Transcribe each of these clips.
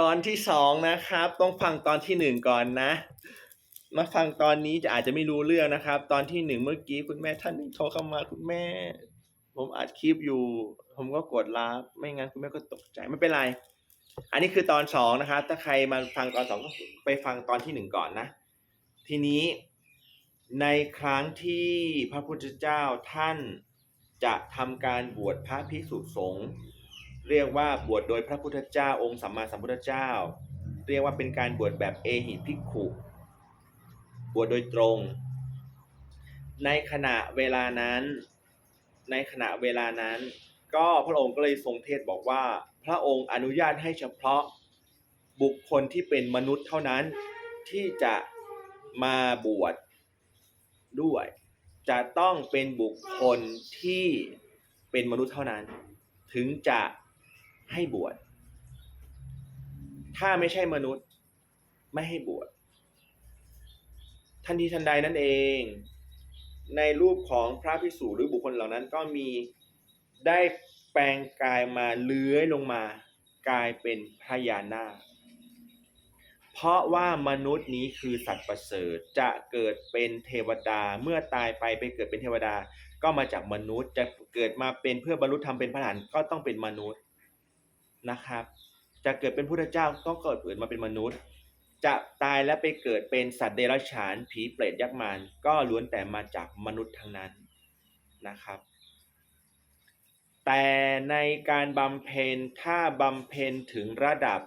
ตอนที่สองนะครับ ต้องฟังตอนที่หนึ่งก่อนนะ มาฟังตอนนี้จะอาจจะไม่รู้เรื่องนะครับ ตอนที่หนึ่งเมื่อกี้คุณแม่ท่านหนึ่งโทรเข้ามาคุณแม่ ผมอัดคลิปอยู่ ผมก็กดรับไม่งั้นคุณแม่ก็ตกใจไม่เป็นไร อันนี้คือตอนสองนะครับ ถ้าใครมาฟังตอนสองก็ไปฟังตอนที่หนึ่งก่อนนะ ทีนี้ในครั้งที่พระพุทธเจ้าท่านจะทำการบวชพระภิกษุสงฆ์ เรียกว่าบวชโดยพระพุทธเจ้าองค์สัมมาสัมพุทธเจ้า เรียกว่าเป็นการบวชแบบเอหิภิกขุบวชโดยตรง ในขณะเวลานั้น ในขณะเวลานั้น ก็พระองค์ก็เลยทรงเทศบอกว่า พระองค์อนุญาตให้เฉพาะบุคคลที่เป็นมนุษย์เท่านั้นที่จะมาบวชด้วย จะต้องเป็นบุคคลที่เป็นมนุษย์เท่านั้น ถึงจะ ให้บวช ถ้าไม่ใช่มนุษย์ ไม่ให้บวชทันทีทันใดนั่นเอง ในรูปของพระภิกษุหรือบุคคลเหล่านั้นก็มีได้แปลงกายมาเลื้อยลงมากลายเป็นพญานาคเพราะว่ามนุษย์นี้คือสัตว์ประเสริฐจะเกิดเป็นเทวดาเมื่อตายไปไปเกิดเป็นเทวดา ก็มาจากมนุษย์จะเกิดมาเป็นเพื่อบรรลุธรรมเป็นพระอรหันต์ก็ต้องเป็นมนุษย์ นะครับ จะเกิดเป็นพุทธเจ้าต้องเกิดเกิดมาเป็นมนุษย์ จะตายและไปเกิดเป็นสัตว์เดรัจฉานผีเปรตยักษ์มารก็ล้วนแต่มาจากมนุษย์ทั้งนั้นนะครับ แต่ในการบำเพ็ญถ้าบำเพ็ญถึงระดับ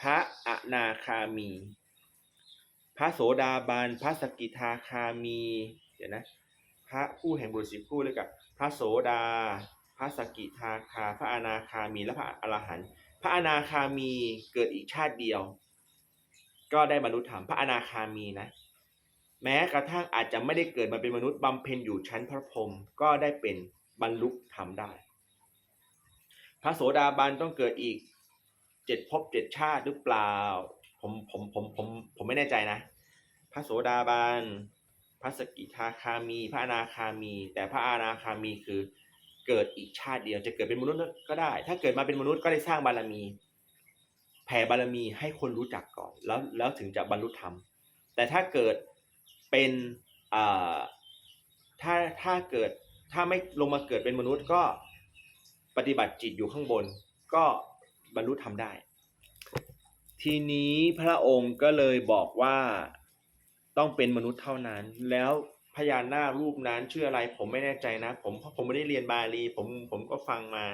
พระอนาคามี พระโสดาบันพระสกิทาคามี เดี๋ยวนะ พระผู้แห่งบุรุษสิบคู่เลยกับพระโสดา ระสกิทาคา พระอนาคามี และพระอรหันต์ พระอนาคามีเกิดอีกชาติเดียว ก็ได้บรรลุธรรม พระอนาคามีนะ แม้กระทั่งอาจจะไม่ได้เกิดมาเป็นมนุษย์บำเพ็ญอยู่ชั้นพระพรหม ก็ได้เป็นบรรลุธรรมได้ พระโสดาบันต้องเกิดอีกเจ็ดภพเจ็ดชาติหรือเปล่า ผมผมผมผมผมไม่แน่ใจนะ พระโสดาบัน พระสกิทาคามี พระอนาคามี แต่พระอนาคามีคือ เกิดอีกชาติเดียว จะเกิดเป็นมนุษย์ก็ได้ ถ้าเกิดมาเป็นมนุษย์ก็ได้สร้างบารมี แผ่บารมีให้คนรู้จักก่อน แล้วแล้วถึงจะบรรลุธรรม แต่ถ้าเกิดเป็นถ้าถ้าเกิดถ้าไม่ลงมาเกิดเป็นมนุษย์ก็ปฏิบัติจิตอยู่ข้างบน ก็บรรลุธรรมได้ ทีนี้พระองค์ก็เลยบอกว่าต้องเป็นมนุษย์เท่านั้นแล้ว พญานาครูปนั้นชื่ออะไรผมไม่แน่ใจนะ ผมเพราะผมไม่ได้เรียนบาลี ผมผมก็ฟังมา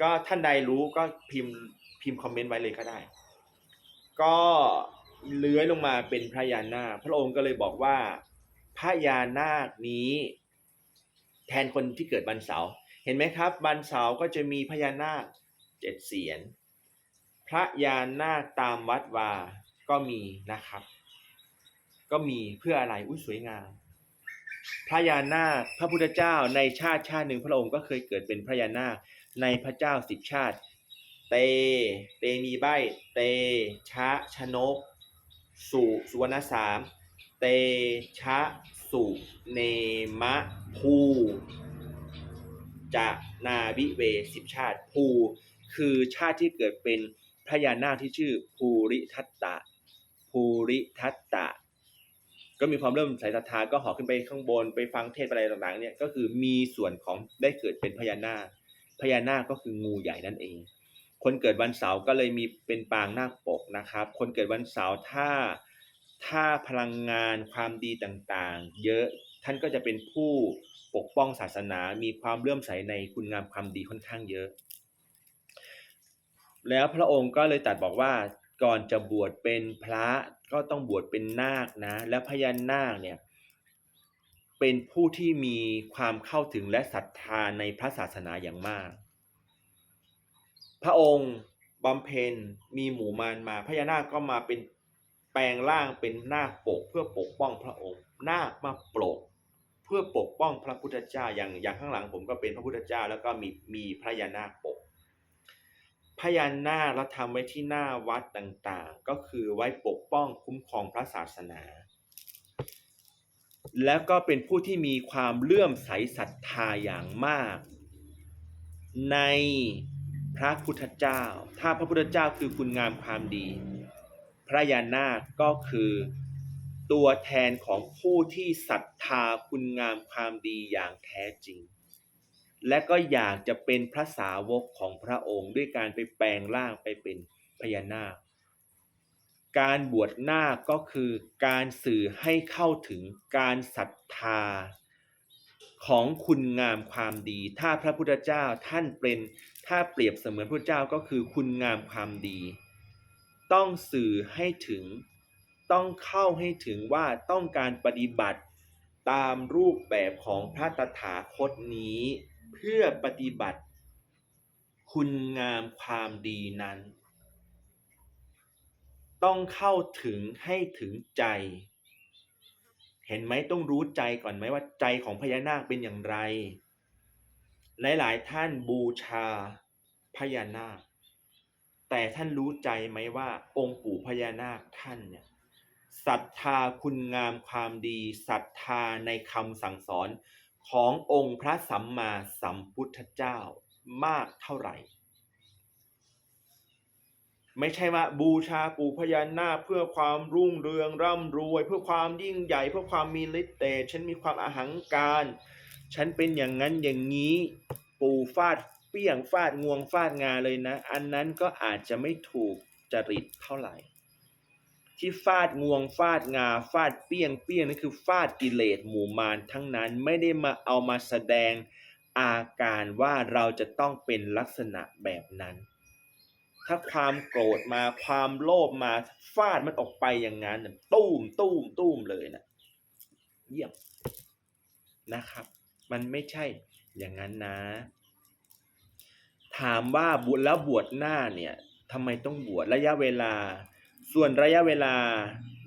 ก็ท่านใดรู้ก็พิมพ์พิมพ์คอมเมนต์ไว้เลยก็ได้ ก็เลื้อยลงมาเป็นพญานาคพระองค์ก็เลยบอกว่าพญานาคนี้ แทนคนที่เกิดวันเสาร์เห็นไหมครับวันเสาร์ก็จะมีพญานาคเจ็ดเสียน พระยานาคตามวัดวาก็มีนะครับ ก็มีเพื่ออะไรอุ้ยสวยงาม พระยานาคพระพุทธเจ้าในชาติชาติหนึ่งพระองค์ก็เคยเกิดเป็นพระยานาคในพระเจ้าสิบชาติ เต เตมีใบเต ชะชนก สุสุวรรณสาม เต ชะ สุเนมะ ภูจะนาวิเวสิบชาติ ภูคือชาติที่เกิดเป็นพญานาคที่ชื่อภูริทัตตะภูริทัตตะ ก็มีความเริ่มใส่ศรัทธาก็เหอขึ้นไปข้างบนไปฟังเทศอะไรต่างๆ เนี่ยก็คือมีส่วนของได้เกิดเป็นพญานาคพญานาคก็คืองูใหญ่นั่นเอง คนเกิดวันเสาร์ก็เลยมีเป็นปางนาคปกนะครับ คนเกิดวันเสาร์ถ้าถ้าพลังงานความดีต่างๆ เยอะท่านก็จะเป็นผู้ปกป้องศาสนา มีความเลื่อมใสในคุณงามความดีค่อนข้างเยอะ แล้วพระองค์ก็เลยตรัดบอกว่า ก่อนจะบวชเป็นพระก็ต้องบวชเป็นนาคนะ และพญานาคเนี่ยเป็นผู้ที่มีความเข้าถึงและศรัทธาในพระศาสนาอย่างมาก พระองค์บำเพ็ญมีหมู่มารมาพญานาคก็มาเป็นแปลงร่างเป็นนาคปกเพื่อปกป้องพระองค์ นาคมาปลกเพื่อปกป้องพระพุทธเจ้าอย่างอย่างข้างหลังผมก็เป็นพระพุทธเจ้า แล้วก็มีมีพระยานาคปก พญานาคเราทำไว้ที่หน้าวัดต่างๆ ก็คือไว้ปกป้องคุ้มครองพระศาสนา แล้วก็เป็นผู้ที่มีความเลื่อมใสศรัทธาอย่างมาก ในพระพุทธเจ้า ถ้าพระพุทธเจ้าคือคุณงามความดี พระยานาคก็คือตัวแทนของผู้ที่ศรัทธาคุณงามความดีอย่างแท้จริง และก็อยากจะเป็นพระสาวกของพระองค์ด้วยการไปแปลงร่างไปเป็นพญานาค การบวชนาคก็คือการสื่อให้เข้าถึงการศรัทธาของคุณงามความดี ถ้าพระพุทธเจ้าท่านเป็น ถ้าเปรียบเสมือนพระเจ้าก็คือคุณงามความดี ต้องสื่อให้ถึง ต้องเข้าให้ถึงว่าต้องการปฏิบัติตามรูปแบบของพระตถาคตนี้ เพื่อปฏิบัติ คุณงามความดีนั้น ต้องเข้าถึงให้ถึงใจ เห็นไหมต้องรู้ใจก่อนไหมว่าใจของพญานาคเป็นอย่างไร หลายๆท่านบูชาพญานาค แต่ท่านรู้ใจไหมว่าองค์ปู่พญานาคท่านเนี่ยศรัทธาคุณงามความดีศรัทธาในคำสั่งสอน ขององค์พระสัมมาสัมพุทธเจ้ามากเท่าไหร่ ไม่ใช่ว่าบูชาปู่พญานาคเพื่อความรุ่งเรืองร่ำรวย เพื่อความยิ่งใหญ่เพื่อความมีฤทธิ์เดชฉันมีความอาหังการ ฉันเป็นอย่างนั้นอย่างนี้ปู่ฟาดเปี้ยงฟาดงวงฟาดงาเลยนะ อันนั้นก็อาจจะไม่ถูกจริตเท่าไหร่ ที่ฟาดงวงฟาดงา ฟาดเปี้ยงเปี้ยงนั่นคือฟาดกิเลสหมู่มารทั้งนั้นไม่ได้มาเอามาแสดงอาการว่าเราจะต้องเป็นลักษณะแบบนั้น ถ้าความโกรธมาความโลภมาฟาดมันออกไปอย่างนั้นตุ้มตุ้มตุ้มเลยนะเยี่ยมนะครับ มันไม่ใช่อย่างนั้นนะ ถามว่าบวชแล้วบวชหน้าเนี่ยทำไมต้องบวชระยะเวลา ส่วนระยะเวลา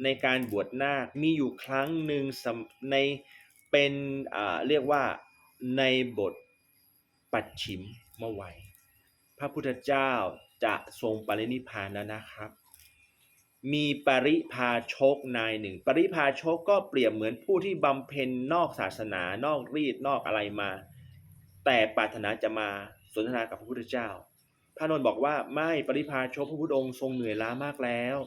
ในการบวชนาคมีอยู่ครั้งหนึ่งในเป็นเรียกว่าในบทปัดชิมเมื่อไวยพระพุทธเจ้าจะทรงปรินิพพานแล้วนะครับ มีปริพาชกนายหนึ่ง ปริพาชกก็เปรียบเหมือนผู้ที่บำเพ็ญนอกศาสนานอกรีดนอกอะไรมา แต่ปรารถนาจะมาสนทนากับพระพุทธเจ้า พระนนท์บอกว่าไม่ปริพาชกพระพุทธองค์ทรงเหนื่อยล้ามากแล้ว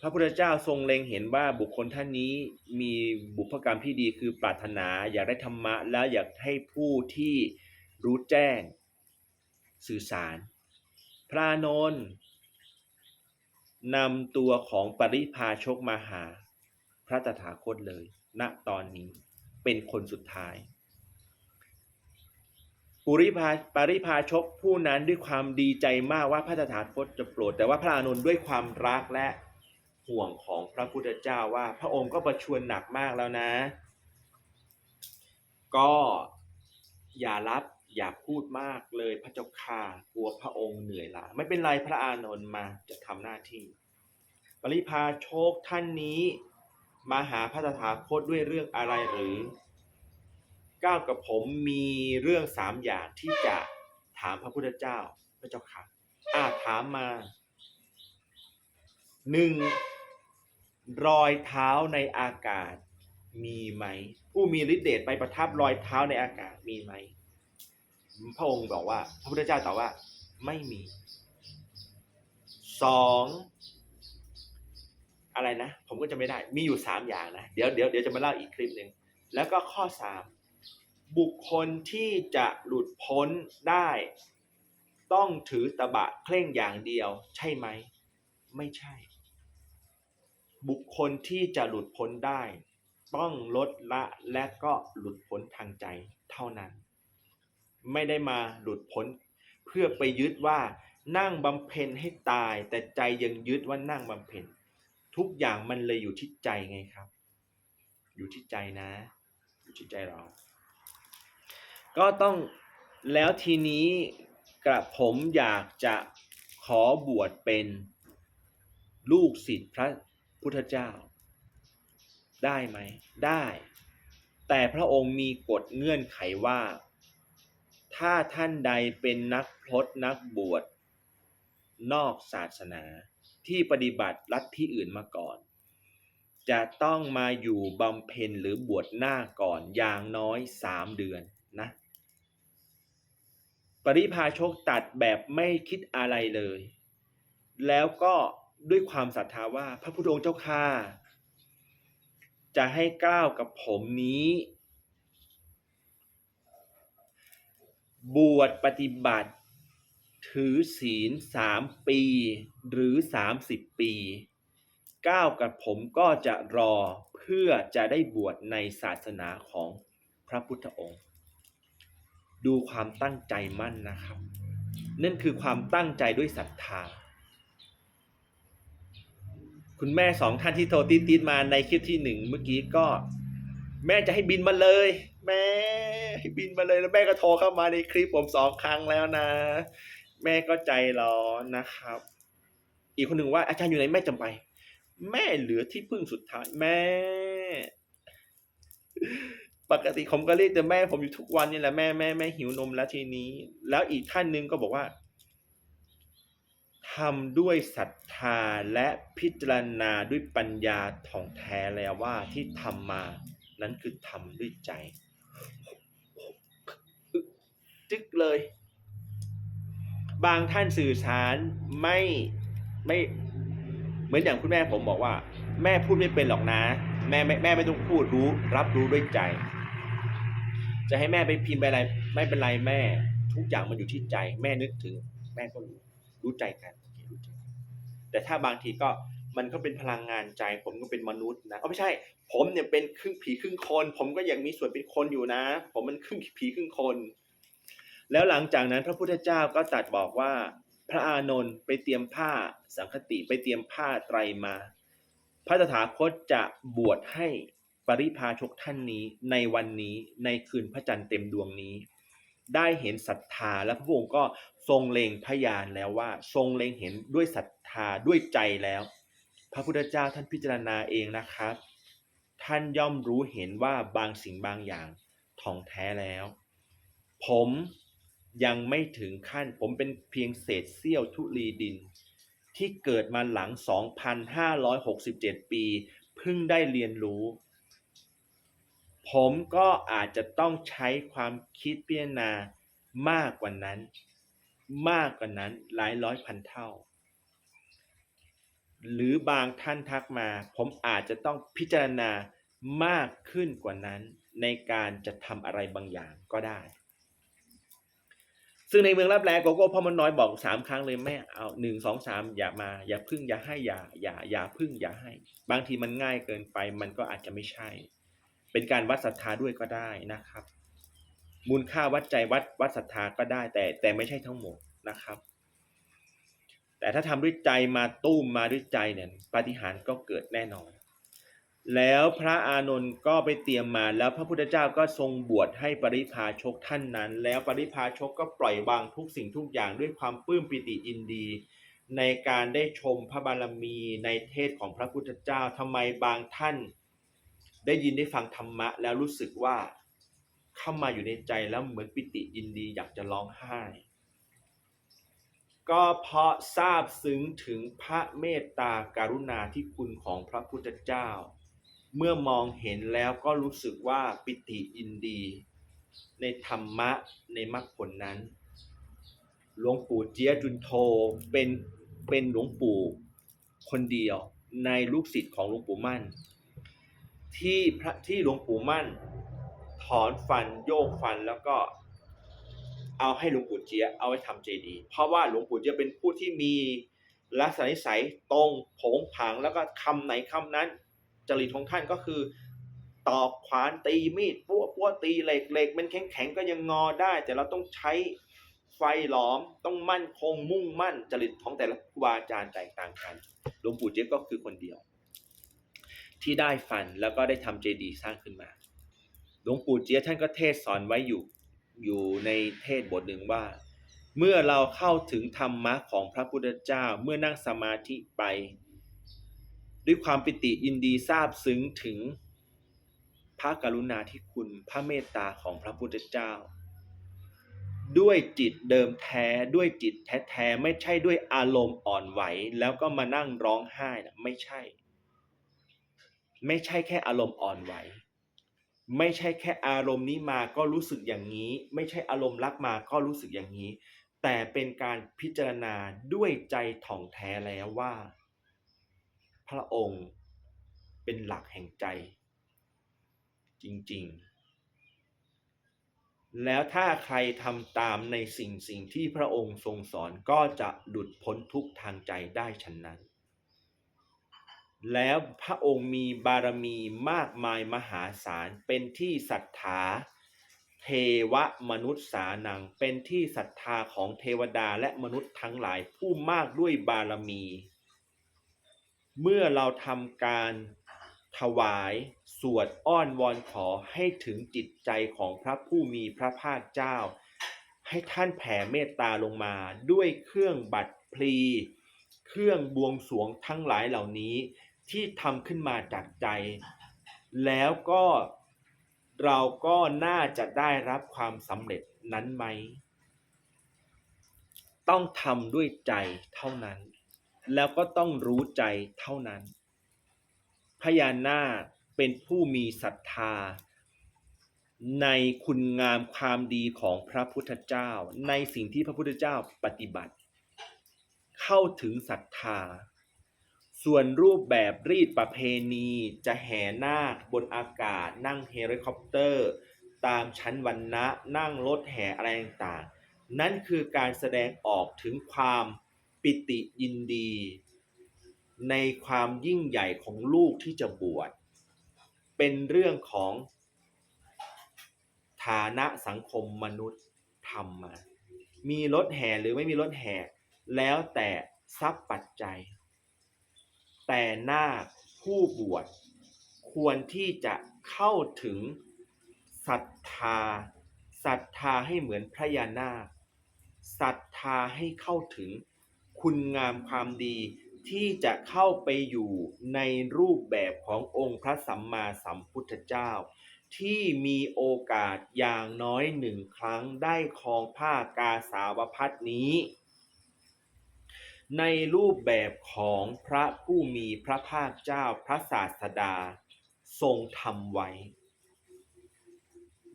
พระพุทธเจ้าทรงเล็งเห็นว่าบุคคลท่านนี้มีบุพกรรมที่ดีคือปรารถนาอยากได้ธรรมะ แล้วอยากให้ผู้ที่รู้แจ้งสื่อสาร พระนนท์นำตัวของปริพาชกมาหา พระตถาคตเลย ณตอนนี้เป็นคนสุดท้าย ปุริพาปริพาชกผู้นั้นด้วยความดีใจมากว่าพระตถาคตจะโปรด แต่ว่าพระอานนท์ด้วยความรักและห่วงของพระพุทธเจ้าว่า พระองค์ก็ประชวรหนักมากแล้วนะ ก็อย่ารับอย่าพูดมากเลยพระเจ้าค่ากลัวพระองค์เหนื่อยล้าไม่เป็นไรพระอานนท์มาจะทำหน้าที่ ปริพาโชคท่านนี้ มาหาพระตถาคตด้วยเรื่องอะไรหรือ ก้าวกับผมมีเรื่องสามอย่างที่จะถามพระพุทธเจ้าพระเจ้าค่ะอาถามมาหนึ่งรอยเท้าในอากาศมีไหม ผู้มีฤทธิ์เดชไปประทับรอยเท้าในอากาศมีไหมพระองค์บอกว่า พระพุทธเจ้าตอบว่า ไม่มีสองอะไรนะ ผมก็จะไม่ได้มีอยู่สามอย่างนะ เดี๋ยวเดี๋ยวเดี๋ยวจะมาเล่าอีกคลิปหนึ่งแล้วก็ข้อสาม บุคคลที่จะหลุดพ้นได้ ต้องถือตบะเคร่งอย่างเดียว ใช่ไหม ไม่ใช่ บุคคลที่จะหลุดพ้นได้ ต้องลดละและก็หลุดพ้นทางใจเท่านั้น ไม่ได้มาหลุดพ้น เพื่อไปยึดว่านั่งบำเพ็ญให้ตาย แต่ใจยังยึดว่านั่งบำเพ็ญทุกอย่างมันเลยอยู่ที่ใจไงครับ อยู่ที่ใจนะ อยู่ที่ใจเรา ก็ต้องแล้วทีนี้กระผมอยากจะขอบวชเป็นลูกศิษย์พระพุทธเจ้า ได้ไหม ได้ แต่พระองค์มีกฎเงื่อนไขว่า ถ้าท่านใดเป็นนักพรตนักบวช นอกศาสนาที่ปฏิบัติลัทธิอื่นมาก่อน จะต้องมาอยู่บำเพ็ญหรือบวชหน้าก่อนอย่างน้อยสามเดือนนะ ปริพาชกตัดแบบไม่คิดอะไรเลย แล้วก็ด้วยความศรัทธาว่าพระพุทธองค์เจ้าข้าจะให้ก้าวกับผมนี้ บวชปฏิบัติ ถือศีลสามปี หรือสามสิบปี ก้าวกับผมก็จะรอเพื่อจะได้บวชในศาสนาของพระพุทธองค์ ดูความตั้งใจมั่นนะครับ นั่นคือความตั้งใจด้วยศรัทธา คุณแม่สองท่านที่โทรติดติดมาในคลิปที่หนึ่งเมื่อกี้ก็ แม่จะให้บินมาเลย แม่ให้บินมาเลยแล้วแม่ก็โทรเข้ามาในคลิปผมสองครั้งแล้วนะ แม่ก็ใจร้อนนะครับ อีกคนหนึ่งว่าอาจารย์อยู่ไหนแม่จำไป แม่เหลือที่พึ่งสุดท้ายแม่ ปกติผมก็เรียกแต่แม่ผมอยู่ทุกวันนี่แหละแม่แม่แม่หิวนมแล้วทีนี้ แล้วอีกท่านหนึ่งก็บอกว่าทำด้วยศรัทธาและพิจารณาด้วยปัญญาท่องแท้แล้วว่าที่ทำมานั้นคือทำด้วยใจจึกเลย บางท่านสื่อสารไม่ไม่เหมือนอย่างคุณแม่ผมบอกว่า แม่พูดไม่เป็นหรอกนะ แม่แม่แม่ไม่ต้องพูดรู้ รับรู้ด้วยใจ จะให้แม่ไปพิมพ์ไปอะไร ไม่เป็นไรแม่ ทุกอย่างมันอยู่ที่ใจ แม่นึกถึง แม่ก็รู้รู้ใจกันรู้ใจกันแต่ถ้าบางทีก็มันก็เป็นพลังงานใจ ผมก็เป็นมนุษย์นะอ๋อไม่ใช่ ผมเนี่ยเป็นครึ่งผีครึ่งคน ผมก็ยังมีส่วนเป็นคนอยู่นะ ผมมันครึ่งผีครึ่งคน แล้วหลังจากนั้นพระพุทธเจ้าก็ตรัสบอกว่า พระอานนท์ไปเตรียมผ้าสังคติไปเตรียมผ้าไตรมา พระตถาคตจะบวชให้ ปริพาชกท่านนี้ในวันนี้ในคืนพระจันทร์เต็มดวงนี้ ได้เห็นศรัทธาและพระองค์ก็ทรงเล็งพยานแล้วว่า ทรงเล็งเห็นด้วยศรัทธาด้วยใจแล้ว พระพุทธเจ้าท่านพิจารณาเองนะครับ ท่านย่อมรู้เห็นว่าบางสิ่งบางอย่างท่องแท้แล้ว ผมยังไม่ถึงขั้นผมเป็นเพียงเศษเสี้ยวทุลีดิน ที่เกิดมาหลัง 2,567 ปี เพิ่งได้เรียนรู้ ผมก็อาจจะต้องใช้ความคิดพิจารณามากกว่านั้น มากกว่านั้นหลายร้อยพันเท่า หรือบางท่านทักมา ผมอาจจะต้องพิจารณามากขึ้นกว่านั้นในการจะทำอะไรบางอย่างก็ได้ ซึ่งในเมืองรับแลโกโก้พ่อมันน้อยบอกสามครั้งเลยแม่เอาหนึ่งสองสามอย่ามา อย่าพึ่งอย่าให้อย่าอย่าอย่าพึ่งอย่าให้ บางทีมันง่ายเกินไปมันก็อาจจะไม่ใช่ เป็นการวัดศรัทธาด้วยก็ได้นะครับ มูลค่าวัดใจวัดวัดศรัทธาก็ได้ แต่แต่ไม่ใช่ทั้งหมดนะครับ แต่ถ้าทำด้วยใจมาตุ้มมาด้วยใจเนี่ยปาฏิหาริย์ก็เกิดแน่นอน แล้วพระอานนท์ก็ไปเตรียมมาแล้วพระพุทธเจ้าก็ทรงบวชให้ปริพาชกท่านนั้น แล้วปริพาชกก็ปล่อยวางทุกสิ่งทุกอย่างด้วยความปลื้มปิติยินดีในการได้ชมพระบารมีในเทศของพระพุทธเจ้าทำไมบางท่าน ได้ยินได้ฟังธรรมะแล้วรู้สึกว่าเข้ามาอยู่ในใจแล้วเหมือนปิติยินดีอยากจะร้องไห้ ก็เพราะทราบซึ้งถึงพระเมตตาการุณาธิคุณของพระพุทธเจ้า เมื่อมองเห็นแล้วก็รู้สึกว่าปิติยินดี ในธรรมะในมรรคผลนั้น หลวงปู่เจียจุนโทเป็นเป็นหลวงปู่คนเดียวในลูกศิษย์ของหลวงปู่มั่น ที่พระที่หลวงปู่มั่น ถอนฟันโยกฟันแล้วก็เอาให้หลวงปู่เจียเอาไว้ทำเจดีย์เพราะว่าหลวงปู่เจียเป็นผู้ที่มีลักษณะนิสัยตรงผงผางแล้วก็คำไหนคำนั้น จริตของท่านก็คือตอกขวานตีมีดปั้วปั้วตีเหล็กเหล็กมันแข็งแข็งก็ยังงอได้ แต่เราต้องใช้ไฟหลอมต้องมั่นคงมุ่งมั่นจริตของแต่ละครูบาอาจารย์แตกต่างกันหลวงปู่เจี๊ยก็คือคนเดียว ที่ได้ฟันแล้วก็ได้ทำเจดีย์สร้างขึ้นมา หลวงปู่เจียท่านก็เทศสอนไว้อยู่อยู่ในเทศบทหนึ่งว่า เมื่อเราเข้าถึงธรรมะของพระพุทธเจ้าเมื่อนั่งสมาธิไป ด้วยความปิติยินดีซาบซึ้งถึงพระกรุณาธิคุณพระเมตตาของพระพุทธเจ้า ด้วยจิตเดิมแท้ด้วยจิตแท้ๆไม่ใช่ด้วยอารมณ์อ่อนไหว แล้วก็มานั่งร้องไห้นะไม่ใช่ ไม่ใช่แค่อารมณ์อ่อนไหว ไม่ใช่แค่อารมณ์นี้มาก็รู้สึกอย่างนี้ ไม่ใช่อารมณ์รักมาก็รู้สึกอย่างนี้ แต่เป็นการพิจารณาด้วยใจถ่องแท้แล้วว่า พระองค์เป็นหลักแห่งใจ จริงๆ แล้วถ้าใครทำตามในสิ่งสิ่งที่พระองค์ทรงสอนก็จะหลุดพ้นทุกทางใจได้ฉันนั้น แล้วพระองค์มีบารมีมากมายมหาศาล เป็นที่ศรัทธาเทวมนุษย์สานัง เป็นที่ศรัทธาของเทวดาและมนุษย์ทั้งหลายผู้มากด้วยบารมี เมื่อเราทำการถวายสวดอ้อนวอนขอให้ถึงจิตใจของพระผู้มีพระภาคเจ้า ให้ท่านแผ่เมตตาลงมาด้วยเครื่องบัตรพลี เครื่องบวงสรวงทั้งหลายเหล่านี้ ที่ทำขึ้นมาจากใจ แล้วก็เราก็น่าจะได้รับความสำเร็จนั้นไหม ต้องทำด้วยใจเท่านั้น แล้วก็ต้องรู้ใจเท่านั้น พญานาคเป็นผู้มีศรัทธา ในคุณงามความดีของพระพุทธเจ้า ในสิ่งที่พระพุทธเจ้าปฏิบัติ เข้าถึงศรัทธา ส่วนรูปแบบรีดประเพณีจะแห่นาคบนอากาศ นั่งเฮลิคอปเตอร์ ตามชั้นวันนะนั่งรถแห่อะไรต่างๆ นั่นคือการแสดงออกถึงความปิติยินดี ในความยิ่งใหญ่ของลูกที่จะบวช เป็นเรื่องของฐานะสังคมมนุษย์ทำมา มีรถแห่หรือไม่มีรถแห่ แล้วแต่ทรัพย์ปัจจัย แต่หน้าผู้บวชควรที่จะเข้าถึงศรัทธาศรัทธาให้เหมือนพระยานาคศรัทธาให้เข้าถึงคุณงามความดีที่จะเข้าไปอยู่ในรูปแบบขององค์พระสัมมาสัมพุทธเจ้า ที่มีโอกาสอย่างน้อยหนึ่งครั้งได้ครองผ้ากาสาวพัดนี้ ในรูปแบบของพระผู้มีพระภาคเจ้าพระศาสดา ทรงทำไว้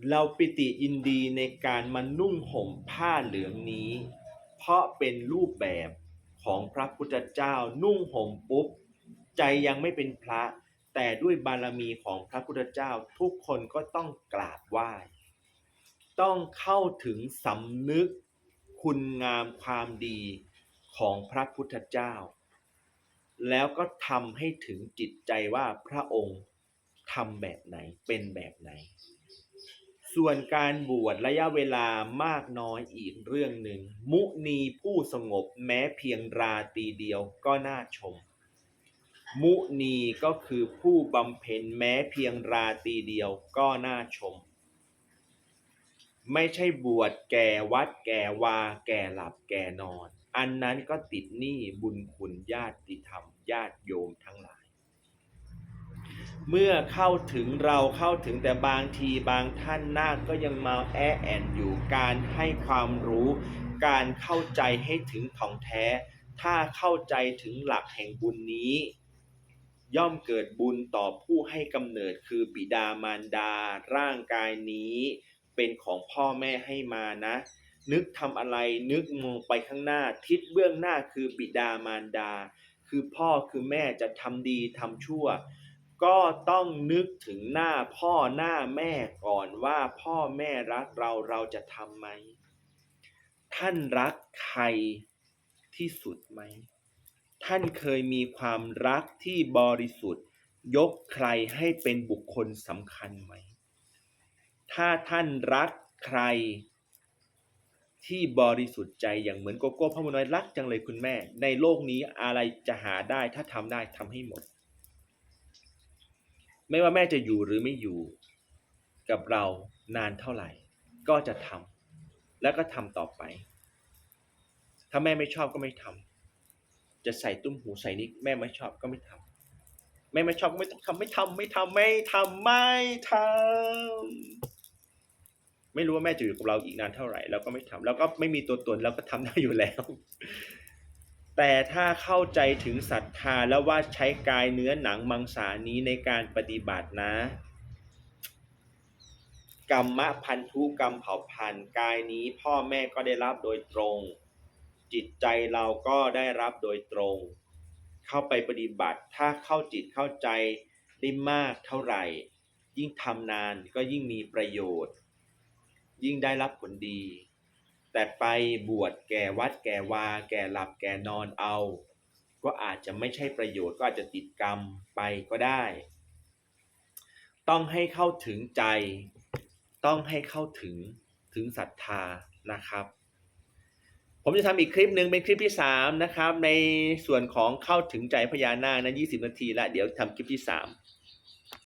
เราปิติยินดีในการมานุ่งห่มผ้าเหลืองนี้ เพราะเป็นรูปแบบของพระพุทธเจ้านุ่งห่มปุ๊บ ใจยังไม่เป็นพระ แต่ด้วยบารมีของพระพุทธเจ้าทุกคนก็ต้องกราบไหว้ ต้องเข้าถึงสำนึกคุณงามความดี ของพระพุทธเจ้า แล้วก็ทำให้ถึงจิตใจว่าพระองค์ทำแบบไหนเป็นแบบไหน ส่วนการบวชระยะเวลามากน้อยอีกเรื่องหนึ่ง มุนีผู้สงบแม้เพียงราตีเดียวก็น่าชม มุนีก็คือผู้บำเพ็ญแม้เพียงราตีเดียวก็น่าชม ไม่ใช่บวชแก่วัดแก่วาแก่หลับแก่นอน อันนั้นก็ติดหนี้บุญคุณญาติธรรมญาติโยมทั้งหลาย เมื่อเข้าถึงเราเข้าถึงแต่บางทีบางท่านนาคก็ยังมาแอแอนอยู่การให้ความรู้การเข้าใจให้ถึงของแท้ ถ้าเข้าใจถึงหลักแห่งบุญนี้ ย่อมเกิดบุญต่อผู้ให้กำเนิดคือบิดามารดา ร่างกายนี้ เป็นของพ่อแม่ให้มานะ นึกทำอะไรนึกมองไปข้างหน้า ทิศเบื้องหน้าคือบิดามารดา คือพ่อคือแม่จะทำดีทำชั่ว ก็ต้องนึกถึงหน้าพ่อหน้าแม่ก่อนว่าพ่อแม่รักเราเราจะทำไหม ท่านรักใครที่สุดไหม ท่านเคยมีความรักที่บริสุทธิ์ ยกใครให้เป็นบุคคลสำคัญไหม ถ้าท่านรักใคร ที่บริสุทธิ์ใจอย่างเหมือนโกโก้พ่อมน้อยรักจังเลยคุณแม่ ในโลกนี้อะไรจะหาได้ถ้าทำได้ทำให้หมด ไม่ว่าแม่จะอยู่หรือไม่อยู่ กับเรานานเท่าไหร่ ก็จะทำแล้วก็ทำต่อไป ถ้าแม่ไม่ชอบก็ไม่ทำจะใส่ตุ้มหูใส่นิกแม่ไม่ชอบก็ไม่ทำแม่ไม่ชอบก็ไม่ต้องทำไม่ทำไม่ทำไม่ทำไม่ทำ ไม่รู้ว่าแม่จะอยู่กับเราอีกนานเท่าไหร่เราก็ไม่ทำแล้วก็ไม่มีตัวตนเราก็ทำได้อยู่แล้ว แต่ถ้าเข้าใจถึงศรัทธาแล้วว่าใช้กายเนื้อหนังมังสานี้ในการปฏิบัตินะกรรมพันธุกรรมเผ่าพันธุ์กายนี้พ่อแม่ก็ได้รับโดยตรง จิตใจเราก็ได้รับโดยตรง เข้าไปปฏิบัติ ถ้าเข้าจิตเข้าใจได้มากเท่าไหร่ ยิ่งทำนานก็ยิ่งมีประโยชน์ ยิ่งได้รับผลดี แต่ไปบวชแก่วัดแก่วา แก่หลับแก่นอนเอา ก็อาจจะไม่ใช่ประโยชน์ก็อาจจะติดกรรมไปก็ได้ ต้องให้เข้าถึงใจ ต้องให้เข้าถึงถึงศรัทธานะครับผมจะทำอีกคลิปหนึ่งเป็นคลิปที่สามนะครับในส่วนของเข้าถึงใจพญานาคนะ20 นาทีแล้วเดี๋ยวทำคลิปที่สาม